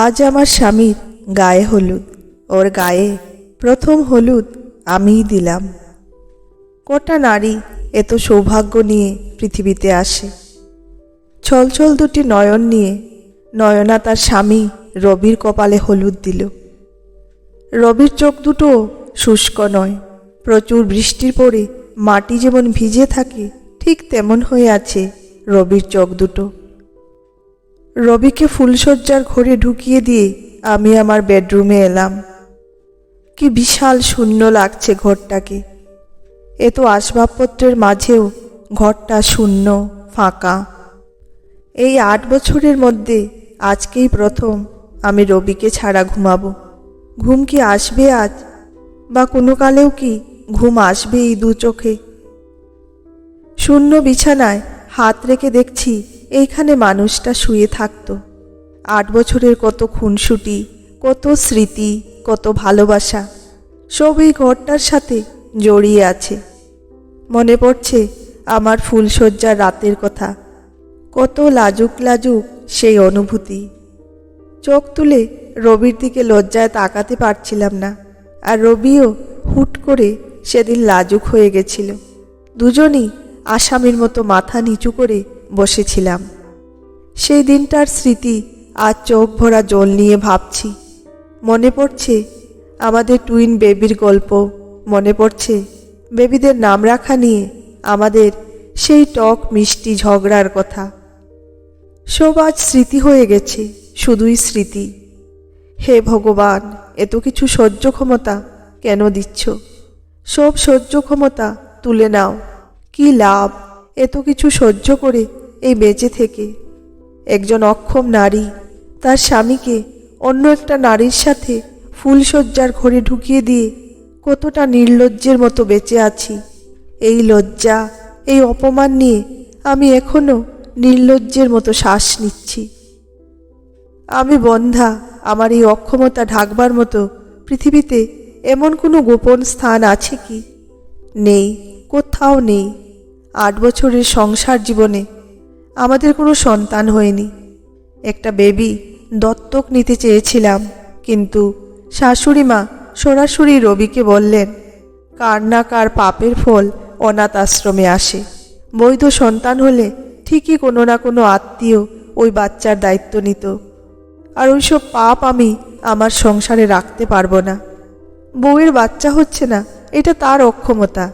আজ আমার স্বামীর গায়ে হলুদ। ওর গায়ে প্রথম হলুদ আমিই দিলাম। কটা নারী এত সৌভাগ্য নিয়ে পৃথিবীতে আসে? ছলছল দুটি নয়ন নিয়ে নয়না তার স্বামী রবির কপালে হলুদ দিল। রবির চোখ দুটো শুষ্ক নয়। প্রচুর বৃষ্টির পরে মাটি যেমন ভিজে থাকে, ঠিক তেমন হয়ে আছে রবির চোখ দুটো। রবিকে ফুলশয্যার ঘরে ঢুকিয়ে দিয়ে আমি আমার বেডরুমে এলাম। কি বিশাল শূন্য লাগছে ঘরটাকে। এ তো আসবাবপত্রের মাঝেও ঘরটা শূন্য, ফাঁকা। এই আট বছরের মধ্যে আজকেই প্রথম আমি রবিকে ছাড়া ঘুমাবো। ঘুম কি আসবে আজ? বা কোনো কালেও কি ঘুম আসবে এই দু চোখে? শূন্য বিছানায় হাত রেখে দেখছি এইখানে মানুষটা শুয়ে থাকতো। আট বছরের কত খুনসুটি, কত স্মৃতি, কত ভালোবাসা। সব এই ঘরটার সাথে জড়িয়ে আছে। মনে পড়ছে আমার ফুলশয্যার রাতের কথা। কত লাজুক লাজুক সেই অনুভূতি। চোখ তুলে রবির দিকে লজ্জায় তাকাতে পারছিলাম না, আর রবিও হুট করে সেদিন লাজুক হয়ে গেছিল। দুজনই আসামির মতো মাথা নিচু করে বসেছিলাম। সেই দিনটার স্মৃতি আজ চোখ ভরা জল নিয়ে ভাবছি। মনে পড়ছে আমাদের টুইন বেবির গল্প। মনে পড়ছে বেবিদের নাম রাখা নিয়ে আমাদের সেই টক মিষ্টি ঝগড়ার কথা। সব আজ স্মৃতি হয়ে গেছে, শুধুই স্মৃতি। হে ভগবান, এত কিছু সহ্য ক্ষমতা কেন দিচ্ছ? সব সহ্য ক্ষমতা তুলে নাও। কি লাভ? এত কিছু সহ্য করে এই বেঁচে থেকে। একজন অক্ষম নারী, তার স্বামীকে অন্য একটা নারীর সাথে ফুলশয্যার ঘরে ঢুকিয়ে দিয়ে কতটা নির্লজ্জের মতো বেঁচে আছি। এই লজ্জা, এই অপমান নিয়ে আমি এখনও নির্লজ্জের মতো শ্বাস নিচ্ছি। আমি বন্ধা আমার এই অক্ষমতা ঢাকবার মতো পৃথিবীতে এমন কোনো গোপন স্থান আছে কি? নেই, কোথাও নেই। আট বছরের সংসার জীবনে আমাদের কোনো সন্তান হয়নি। একটা বেবি দত্তক নিতে চেয়েছিলাম, কিন্তু শাশুড়ি মা সরাসরি রবিকে বললেন, কার না কার পাপের ফল অনাথ আশ্রমে আসে। বৈধ সন্তান হলে ঠিকই কোনো না কোনো আত্মীয় ওই বাচ্চার দায়িত্ব নিত। আর ওইসব পাপ আমি আমার সংসারে রাখতে পারব না। বউয়ের বাচ্চা হচ্ছে না, এটা তার অক্ষমতা।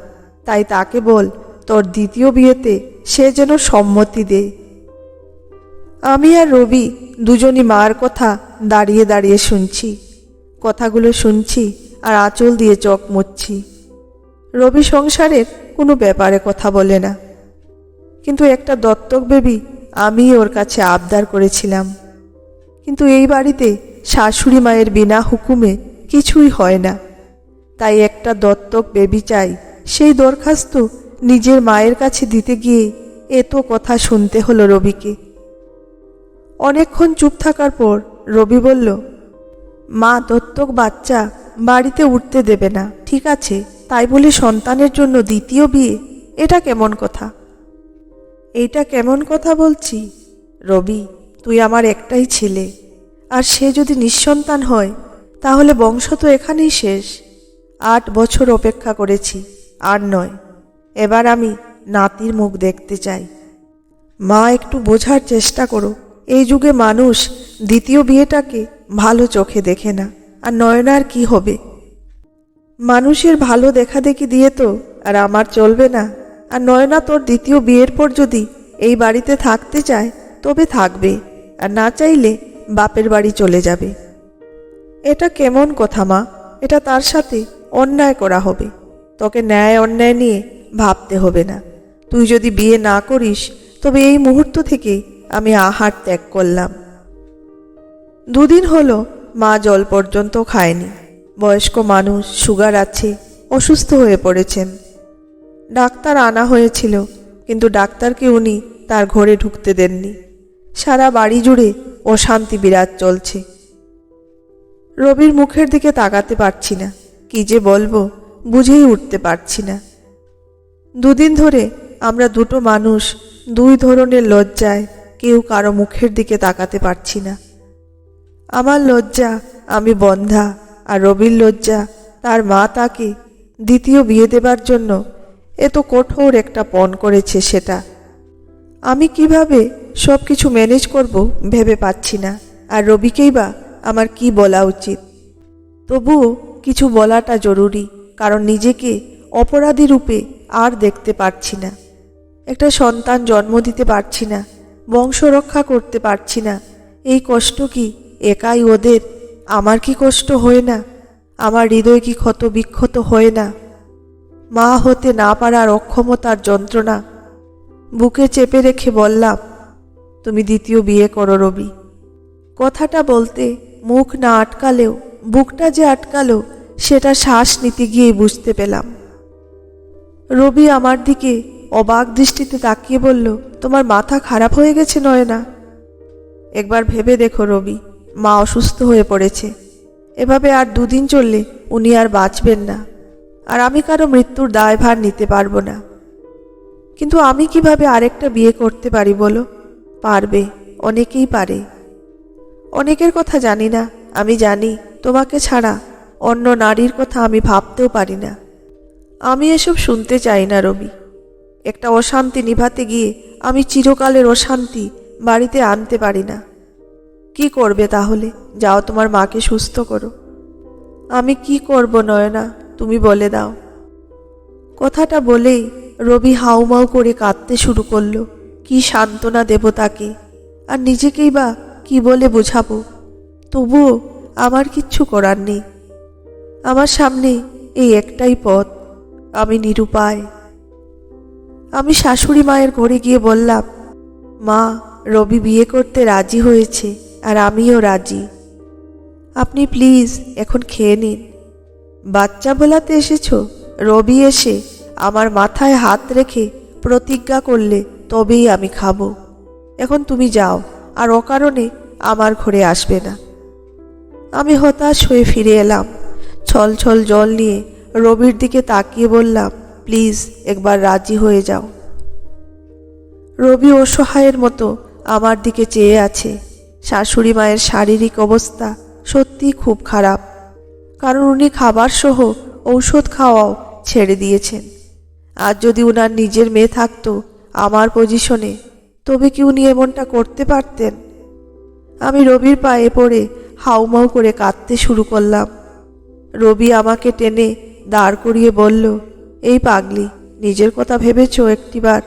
তাই তাকে বল তোর দ্বিতীয় বিয়েতে সে যেন সম্মতি দেয়। আমি আর রবি দুজনই মার কথা দাঁড়িয়ে দাঁড়িয়ে শুনছি। কথাগুলো শুনছি আর আঁচল দিয়ে চোখ মুচ্ছি। রবি সংসারের কোনো ব্যাপারে কথা বলে না। কিন্তু একটা দত্তক বেবি আমি ওর কাছে আবদার করেছিলাম। কিন্তু এই বাড়িতে শাশুড়ি মায়ের বিনা হুকুমে কিছুই হয় না। তাই একটা দত্তক বেবি চাই, সেই দরখাস্ত নিজের মায়ের কাছে দিতে গিয়ে এত কথা শুনতে হলো রবিকে। অনেকক্ষণ চুপ থাকার পর রবি বলল, মা, দত্তক বাচ্চা বাড়িতে উঠতে দেবে না, ঠিক আছে, তাই বলে সন্তানের জন্য দ্বিতীয় বিয়ে, এটা কেমন কথা? এইটা কেমন কথা বলছি? রবি, তুই আমার একটাই ছেলে, আর সে যদি নিঃসন্তান হয়, তাহলে বংশ তো এখানেই শেষ। আট বছর অপেক্ষা করেছি, আর নয়। এবার আমি নাতির মুখ দেখতে চাই। মা, একটু বোঝার চেষ্টা করো। এই যুগে মানুষ দ্বিতীয় বিয়েটাকে ভালো চোখে দেখে না, আর নয়নার কি হবে? মানুষের ভালো দেখা দেখি দিয়ে তো আর আমার চলবে না। আর নয়না তোর দ্বিতীয় বিয়ের পর যদি এই বাড়িতে থাকতে চায়, তবে থাকবে, আর না চাইলে বাপের বাড়ি চলে যাবে। এটা কেমন কথা মা? এটা তার সাথে অন্যায় করা হবে। তোকে ন্যায় অন্যায় নিয়ে ভাবতে হবে না। তুই যদি বিয়ে না করিস, তবে এই মুহূর্ত থেকে আমি আহার ত্যাগ করলাম। দুদিন হলো, মা জল পর্যন্ত খায়নি। বয়স্ক মানুষ, সুগার আছে, অসুস্থ হয়ে পড়েছেন। ডাক্তার আনা হয়েছিল, কিন্তু ডাক্তারকে উনি তার ঘরে ঢুকতে দেননি। সারা বাড়ি জুড়ে অশান্তি বিরাজ চলছে। রবির মুখের দিকে তাকাতে পারছি না। কি যে বলব, বুঝেই উঠতে পারছি না। দুদিন ধরে আমরা দুটো মানুষ দুই ধরনের লজ্জায় কেউ কারও মুখের দিকে তাকাতে পারছি না। আমার লজ্জা আমি বন্ধা আর রবির লজ্জা তার মা তাকে দ্বিতীয় বিয়ে দেবার জন্য এত কঠোর একটা পণ করেছে সেটা। আমি কীভাবে সব কিছু ম্যানেজ করব ভেবে পাচ্ছি না আর রবিকেই বা আমার কি বলা উচিত। তবুও কিছু বলাটা জরুরি, কারণ নিজেকে অপরাধী রূপে আর দেখতে পারছি না। একটা সন্তান জন্ম দিতে পারছি না, বংশ রক্ষা করতে পারছি না। এই কষ্ট কি একাই ওদের? আমার কি কষ্ট হয় না? আমার হৃদয় কি ক্ষত বিক্ষত হয় না? মা হতে না পারার অক্ষমতার যন্ত্রণা। বুকে চেপে রেখে বললাম, তুমি দ্বিতীয় বিয়ে করো রবি। কথাটা বলতে মুখ না আটকালেও, বুকটা যে আটকালো, সেটা শ্বাস নিতে গিয়ে বুঝতে পেলাম। রবি আমার দিকে অবাক দৃষ্টিতে তাকিয়ে বলল, তোমার মাথা খারাপ হয়ে গেছে নয়না? একবার ভেবে দেখো রবি, মা অসুস্থ হয়ে পড়েছে। এভাবে আর দুদিন চললে উনি আর বাঁচবেন না। আর আমি কারও মৃত্যুর দায়ভার নিতে পারব না। কিন্তু আমি কীভাবে আরেকটা বিয়ে করতে পারি বলো? পারবে, অনেকেই পারে। অনেকের কথা জানি না, আমি জানি তোমাকে ছাড়া অন্য নারীর কথা আমি ভাবতেও পারি না। আমি এসব শুনতে চাই না, রবি। একটা অশান্তি নিভাতে গিয়ে আমি চিরকালের অশান্তি বাড়িতে আনতে পারি না। কি করবে তাহলে? যাও তোমার মাকে সুস্থ করো। আমি কি করব, নয়না, তুমি বলে দাও। কথাটা বলেই রবি হাউমাউ করে কাঁদতে শুরু করল। কি সান্ত্বনা দেব তাকে? আর নিজেকেই বা কি বলে বোঝাবো? তবুও আমার কিচ্ছু করার নেই। আমার সামনে এই একটাই পথ। আমি নিরুপায়। আমি শাশুড়ি মায়ের ঘরে গিয়ে বললাম, মা, রবি বিয়ে করতে রাজি হয়েছে আর আমিও রাজি। আপনি প্লিজ এখন খেয়ে নিন। বাচ্চা বোলাতে এসেছ? রবি এসে আমার মাথায় হাত রেখে প্রতিজ্ঞা করলে তবেই আমি খাব। এখন তুমি যাও, আর অকারণে আমার ঘরে আসবে না। আমি হতাশ হয়ে ফিরে এলাম। ছল ছল জল নিয়ে রবির দিকে তাকিয়ে বললাম, প্লিজ, একবার রাজি হয়ে যাও। রবি অসহায়ের মতো আমার দিকে চেয়ে আছে। শাশুড়ি মায়ের শারীরিক অবস্থা সত্যিই খুব খারাপ। কারণ উনি খাবার সহ ঔষধ খাওয়াও ছেড়ে দিয়েছেন। আর যদি উনার নিজের মেয়ে থাকতো আমার পজিশনে, তবে কি উনি এমনটা করতে পারতেন? আমি রবির পায়ে পড়ে হাউমাউ করে কাঁদতে শুরু করলাম। রবি আমাকে টেনে দাঁড় করিয়ে বলল, এই পাগলি, নিজের কথা ভেবেছ একটিবার?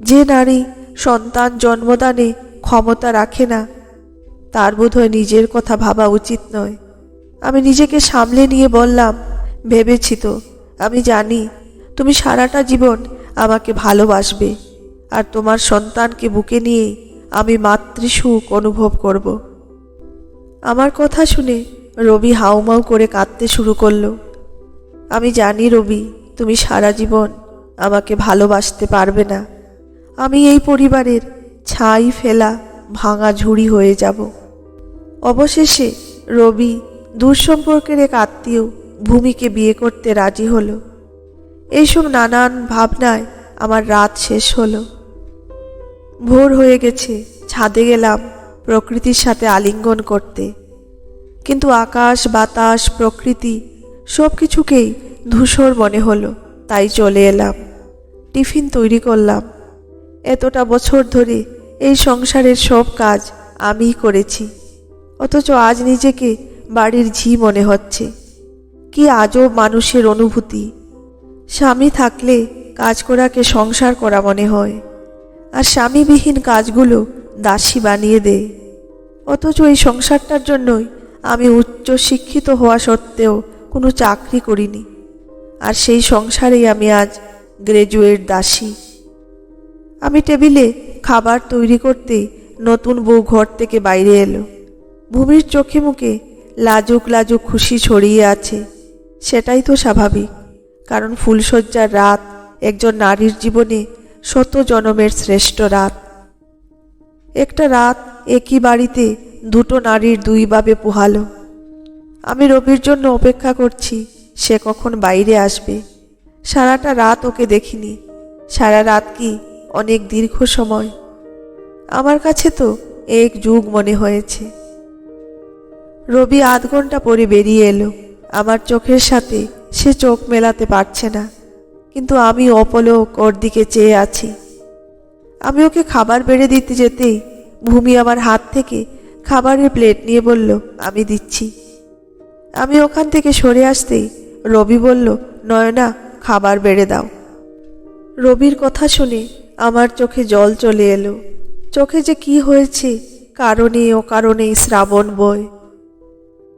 যে নারী সন্তান জন্মদানে ক্ষমতা রাখে না, তার বোধহয় নিজের কথা ভাবা উচিত নয়। আমি নিজেকে সামলে নিয়ে বললাম, ভেবেছি তো, আমি জানি তুমি সারাটা জীবন আমাকে ভালোবাসবে, আর তোমার সন্তানকে বুকে নিয়ে আমি মাতৃসুখ অনুভব করব। আমার কথা শুনে রবি হাউমাউ করে কাঁদতে শুরু করল। আমি জানি রবি, তুমি সারা জীবন আমাকে ভালোবাসতে পারবে না। আমি এই পরিবারের ছাই ফেলা ভাঙা ঝুড়ি হয়ে যাব। অবশেষে রবি দূরসম্পর্কের এক আত্মীয় ভূমিকে বিয়ে করতে রাজি হলো। এইসব নানান ভাবনায় আমার রাত শেষ হলো। ভোর হয়ে গেছে, ছাদে গেলাম প্রকৃতির সাথে আলিঙ্গন করতে। কিন্তু আকাশ, বাতাস, প্রকৃতি সব কিছুকেই ধূসর মনে হলো, তাই চলে এলাম। টিফিন তৈরি করলাম। এতটা বছর ধরে এই সংসারের সব কাজ আমিই করেছি। অথচ আজ নিজেকে বাড়ির ঝি মনে হচ্ছে। কি আজব মানুষের অনুভূতি। স্বামী থাকলে কাজ করাকে সংসার করা মনে হয়, আর স্বামীবিহীন কাজগুলো দাসী বানিয়ে দেয় অথচ এই সংসারটার জন্যই আমি উচ্চ শিক্ষিত হওয়া সত্ত্বেও কোনো চাকরি করিনি। আর সেই সংসারেই আমি আজ গ্রাজুয়েট দাসী। আমি টেবিলে খাবার তৈরি করতে নতুন বউ ঘর থেকে বাইরে এলো। ভূমির চোখে মুখে লাজুক লাজুক খুশি ছড়িয়ে আছে। সেটাই তো স্বাভাবিক, কারণ ফুলশয্যার রাত একজন নারীর জীবনে শত জনমের শ্রেষ্ঠ রাত। একটা রাত একই বাড়িতে দুটো নারীর দুইভাবে পোহালো। আমি রবির জন্য অপেক্ষা করছি, সে কখন বাইরে আসবে। সারাটা রাত ওকে দেখিনি। সারা রাত কি অনেক দীর্ঘ সময়। আমার কাছে তো এক যুগ মনে হয়েছে। রবি আধ ঘণ্টা পরে বেরিয়ে এলো। আমার চোখের সাথে সে চোখ মেলাতে পারছে না। কিন্তু আমি অপলক ওর দিকে চেয়ে আছি। আমি ওকে খাবার বেড়ে দিতে যেতেই ভূমি আমার হাত থেকে খাবারের প্লেট নিয়ে বলল, আমি দিচ্ছি। আমি ওখান থেকে সরে আসতেই রবি বলল, নয়না, খাবার বেড়ে দাও। রবির কথা শুনে আমার চোখে জল চলে এলো। চোখে যে কি হয়েছে, কারণে ও কারণে শ্রাবণ বয়।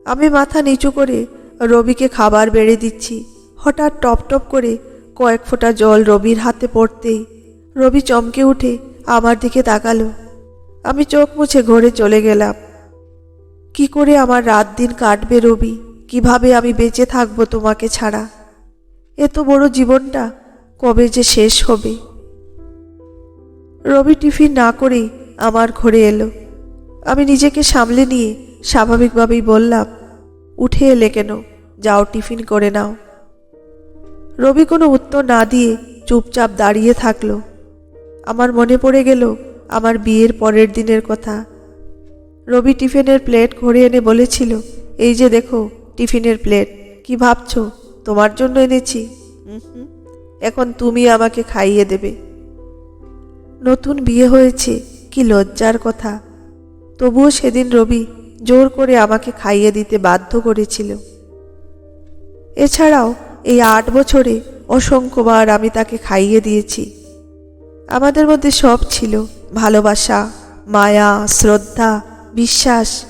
আমি মাথা নিচু করে রবিকে খাবার বেড়ে দিচ্ছি। হঠাৎ টপ টপ করে কয়েক ফোঁটা জল রবির হাতে পড়তেই রবি চমকে উঠে আমার দিকে তাকালো। আমি চোখ মুছে ঘরে চলে গেলাম। কি করে আমার রাত দিন কাটবে রবি? কীভাবে আমি বেঁচে থাকব তোমাকে ছাড়া? এত বড় জীবনটা কবে যে শেষ হবে? রবি টিফিন না করেই আমার ঘরে এলো। আমি নিজেকে সামলে নিয়ে স্বাভাবিকভাবেই বললাম, উঠে এলে কেন? যাও টিফিন করে নাও। রবি কোনো উত্তর না দিয়ে চুপচাপ দাঁড়িয়ে থাকল। আমার মনে পড়ে গেল আমার বিয়ের পরের দিনের কথা। রবি টিফিনের প্লেট ঘরে এনে বলেছিল, এই যে দেখো টিফিনের প্লেট। কি ভাবছ? তোমার জন্য এনেছি। "হুম হুম, এখন তুমি আমাকে খাইয়ে দেবে। নতুন বিয়ে হয়েছে কি লজ্জার কথা। তবুও সেদিন রবি জোর করে আমাকে খাইয়ে দিতে বাধ্য করেছিল। এছাড়াও এই আট বছরে অসংখ্যবার আমি তাকে খাইয়ে দিয়েছি। আমাদের মধ্যে সব ছিল ভালোবাসা মায়া শ্রদ্ধা বিশ্বাস।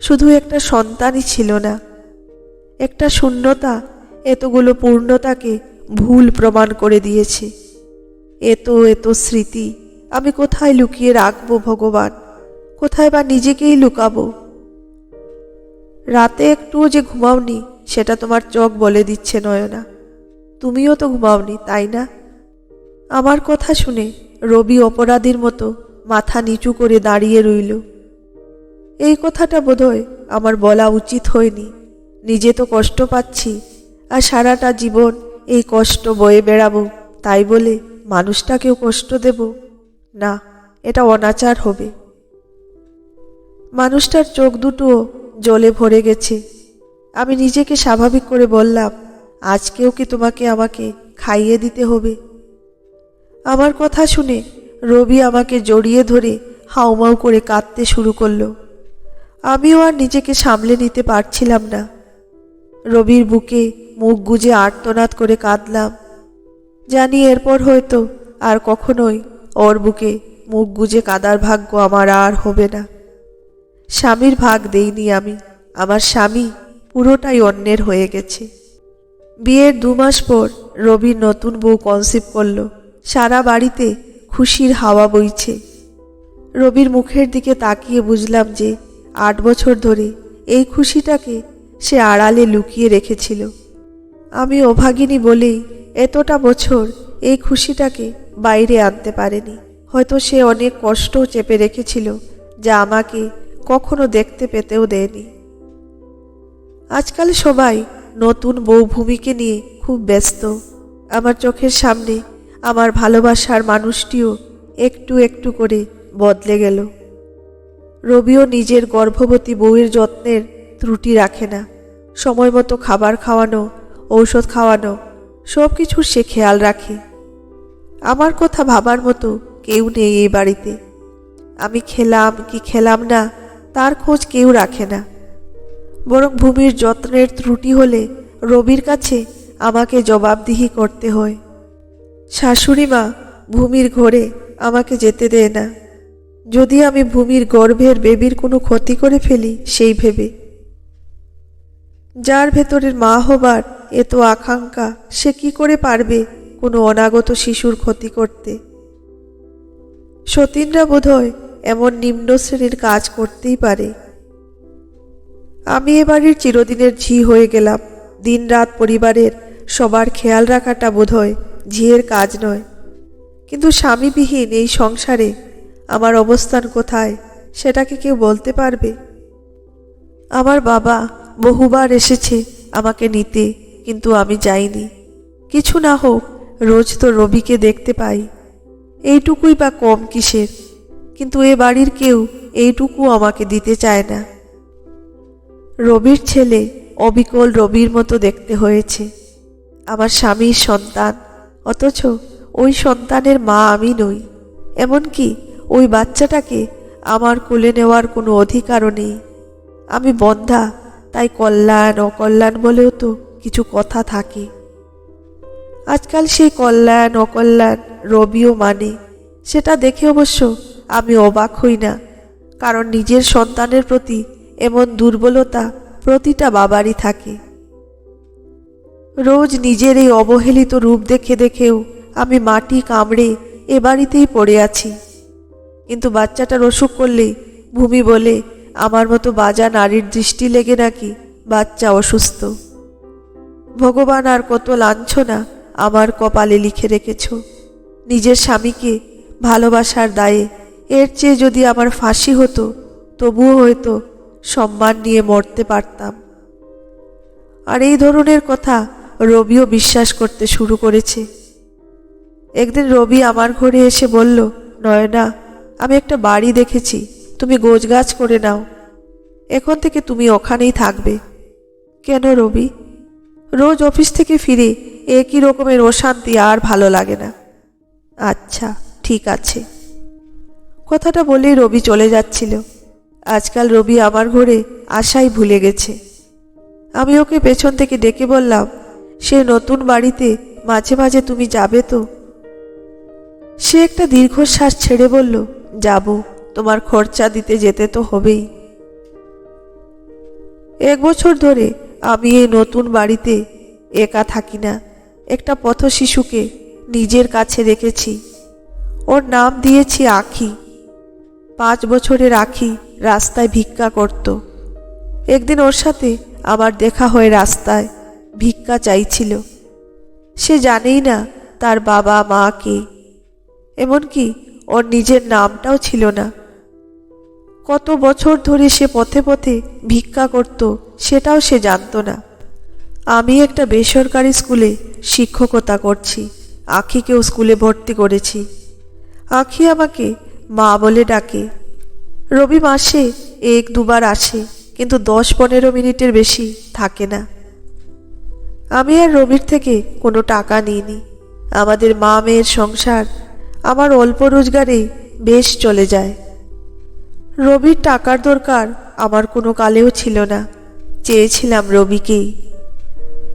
শুধু একটা সন্তানই ছিল না। একটা শূন্যতা, এতগুলো পূর্ণতাকে ভুল প্রমাণ করে দিয়েছে। এত এত স্মৃতি আমি কোথায় লুকিয়ে রাখব ভগবান? কোথায় বা নিজেকেই লুকাবো? রাতে একটুও যে ঘুমাওনি, সেটা তোমার চোখ বলে দিচ্ছে নয়না। তুমিও তো ঘুমাওনি, তাই না? আমার কথা শুনে রবি অপরাধীর মতো মাথা নিচু করে দাঁড়িয়ে রইল। এই কথাটা বোধহয় আমার বলা উচিত হয়নি। নিজে তো কষ্ট পাচ্ছি, আর সারাটা জীবন এই কষ্ট বয়ে বেড়াবো, তাই বলে মানুষটাকেও কষ্ট দেব। না, এটা অনাচার হবে। মানুষটার চোখ দুটোও জলে ভরে গেছে। আমি নিজেকে স্বাভাবিক করে বললাম আজকেও কি তোমাকে আমাকে খাইয়ে দিতে হবে? আমার কথা শুনে রবি আমাকে জড়িয়ে ধরে হাউমাউ করে কাঁদতে শুরু করল। আমিও আর নিজেকে সামলে নিতে পারছিলাম না। রবির বুকে মুখ গুজে আর্তনাদ করে কাঁদলাম। জানি এরপর হয়তো আর কখনোই ওর বুকে মুখ গুজে কাদার ভাগ্য আমার আর হবে না। স্বামীর ভাগ দেইনি আমি, আমার স্বামী পুরোটাই অন্যের হয়ে গেছে। বিয়ের দু মাস পর রবির নতুন বউ কনসিভ করল, সারা বাড়িতে খুশির হাওয়া বইছে। রবির মুখের দিকে তাকিয়ে বুঝলাম যে আট বছর ধরে এই খুশিটাকে সে আড়ালে লুকিয়ে রেখেছিল। আমি অভাগিনী বলেই এতটা বছর এই খুশিটাকে বাইরে আনতে পারেনি। হয়তো সে অনেক কষ্টও চেপে রেখেছিল, যা আমাকে কখনো দেখতে পেতেও দেয়নি। আজকাল সবাই নতুন বউ ভূমিকে নিয়ে খুব ব্যস্ত। আমার চোখের সামনে আমার ভালোবাসার মানুষটিও একটু একটু করে বদলে গেল। রবিও নিজের গর্ভবতী বউয়ের যত্নের ত্রুটি রাখে না। সময় মতো খাবার খাওয়ানো, ঔষধ খাওয়ানো সব কিছুর সে খেয়াল রাখে। আমার কথা ভাবার মতো কেউ নেই এই বাড়িতে। আমি খেলাম কি খেলাম না, তার খোঁজ কেউ রাখে না। বরং ভূমির যত্নের ত্রুটি হলে রবির কাছে আমাকে জবাবদিহি করতে হয়। শাশুড়ি মা ভূমির ঘরে আমাকে যেতে দেয় না। যদি আমি ভূমির গর্ভের বেবির কোনো ক্ষতি করে ফেলি, সেই ভেবে যার ভেতরের মা হবার এত আকাঙ্ক্ষা, সে কি করে পারবে কোনো অনাগত শিশুর ক্ষতি করতে? সতীনরা বোধহয় এমন নিম্ন শ্রেণির কাজ করতেই পারে। আমি এ বাড়ির চিরদিনের ঝি হয়ে গেলাম। দিনরাত পরিবারের সবার খেয়াল রাখাটা বোধহয় ঝিয়ের কাজ নয়। কিন্তু স্বামীবিহীন এই সংসারে আমার অবস্থান কোথায়, সেটাকে কেউ বলতে পারবে? আমার বাবা বহুবার এসেছে আমাকে নিতে, কিন্তু আমি যাইনি। কিছু না হোক, রোজ তো রবিকে দেখতে পাই। এইটুকুই বা কম কিসের? কিন্তু এ বাড়ির কেউ এইটুকু আমাকে দিতে চায় না। রবির ছেলে অবিকল রবির মতো দেখতে হয়েছে। আমার স্বামীর সন্তান, অথচ ওই সন্তানের মা আমি নই। এমনকি ওই বাচ্চাটাকে আমার কোলে নেওয়ার কোনো অধিকারও নেই। আমি বন্ধা তাই কল্যাণ, অকল্যাণ বলেও তো কিছু কথা থাকে। আজকাল সেই কল্যাণ, অকল্যাণ, রবিও মানে। সেটা দেখে অবশ্য আমি অবাক হই না, কারণ নিজের সন্তানের প্রতি এমন দুর্বলতা প্রতিটা বাবারই থাকে। রোজ নিজের এই অবহেলিত রূপ দেখে দেখেও আমি মাটি কামড়ে এ বাড়িতেই পড়ে আছি। কিন্তু বাচ্চাটার অসুখ করলে ভূমি বলে আমার মতো বাজা নারীর দৃষ্টি লেগে নাকি বাচ্চা অসুস্থ। ভগবান আর কত লাঞ্ছনা আমার কপালে লিখে রেখেছ। নিজের স্বামীকে ভালোবাসার দায়ে এর চেয়ে যদি আমার ফাঁসি হতো, তবুও হয়তো সম্মান নিয়ে মরতে পারতাম। আর এই ধরনের কথা রবিও বিশ্বাস করতে শুরু করেছে। একদিন রবি আমার ঘরে এসে বলল, নয়না, আমি একটা বাড়ি দেখেছি। তুমি গোছগাছ করে নাও। এখন থেকে তুমি ওখানেই থাকবে। কেন রবি? রোজ অফিস থেকে ফিরে একই রকমের অশান্তি আর ভালো লাগে না। আচ্ছা ঠিক আছে। কথাটা বলেই রবি চলে যাচ্ছিল। আজকাল রবি আমার ঘরে আশাই ভুলে গেছে। আমি ওকে পেছন থেকে ডেকে বললাম, সে নতুন বাড়িতে মাঝে মাঝে তুমি যাবে তো? সে একটা দীর্ঘশ্বাস ছেড়ে বলল, যাব। তোমার খরচা দিতে যেতে তো হবেই। এক বছর ধরে আমি এই নতুন বাড়িতে একা থাকি না। একটা পথ শিশুকে নিজের কাছে রেখেছি। ওর নাম দিয়েছি আখি। পাঁচ বছরের আখি রাস্তায় ভিক্ষা করত। একদিন ওর সাথে আমার দেখা হয়ে রাস্তায় ভিক্ষা চাইছিল। সে জানেই না তার বাবা, মা, কে। এমনকি ওর নিজের নামটাও ছিল না। কত বছর ধরে সে পথে পথে ভিক্ষা করত, সেটাও সে জানতো না। আমি একটা বেসরকারি স্কুলে শিক্ষকতা করছি, আখিকেও স্কুলে ভর্তি করেছি। আখি আমাকে মা বলে ডাকে, রবি মাসে এক দুবার আসে, কিন্তু দশ পনেরো মিনিটের বেশি থাকে না। আমি আর রবির থেকে কোনো টাকা নিইনি। আমাদের মা মেয়ের সংসার আমার অল্প রোজগারে বেশ চলে যায়। রবির টাকার দরকার আমার কোনো কালেও ছিল না। চেয়েছিলাম রবিকেই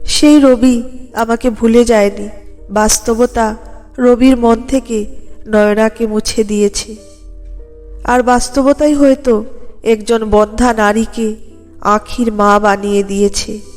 সেই রবি আমাকে ভুলে যায়নি। বাস্তবতা রবির মন থেকে নয়নাকে মুছে দিয়েছে। আর বাস্তবতাই হয়তো একজন বন্ধা নারীকে আখির মা বানিয়ে দিয়েছে।